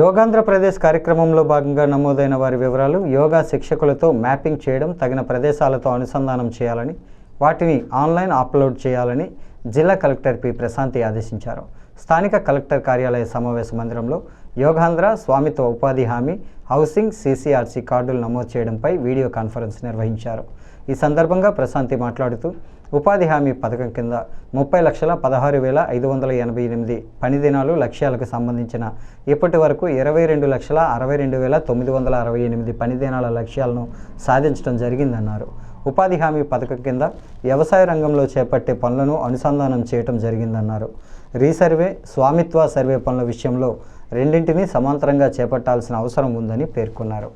యోగాంధ్రప్రదేశ్ కార్యక్రమంలో భాగంగా నమోదైన వారి వివరాలు యోగా శిక్షకులతో మ్యాపింగ్ చేయడం తగిన ప్రదేశాలతో అనుసంధానం చేయాలని వాటిని ఆన్లైన్ అప్లోడ్ చేయాలని జిల్లా కలెక్టర్ పి. ప్రశాంతి ఆదేశించారు. స్థానిక కలెక్టర్ కార్యాలయ సమావేశ మందిరంలో యోగాంధ్ర స్వామిత్వ ఉపాధి హామీ హౌసింగ్ సీసీఆర్సీ కార్డులు నమోదు చేయడంపై వీడియో కాన్ఫరెన్స్ నిర్వహించారు. ఈ సందర్భంగా ప్రశాంతి మాట్లాడుతూ ఉపాధి హామీ పథకం కింద ముప్పై లక్షల పదహారు వేల ఐదు వందల ఎనభై ఎనిమిది పని దినాలు లక్ష్యాలకు సంబంధించిన ఇప్పటి వరకు ఇరవై రెండు లక్షల అరవై రెండు వేల తొమ్మిది వందల అరవై ఎనిమిది పని దినాల లక్ష్యాలను సాధించడం జరిగిందన్నారు. ఉపాధి హామీ పథకం కింద వ్యవసాయ రంగంలో చేపట్టే పనులను అనుసంధానం చేయటం జరిగిందన్నారు. రీసర్వే స్వామిత్వ సర్వే పనుల విషయంలో రెండింటినీ సమాంతరంగా చేపట్టాల్సిన అవసరం ఉందని పేర్కొన్నారు.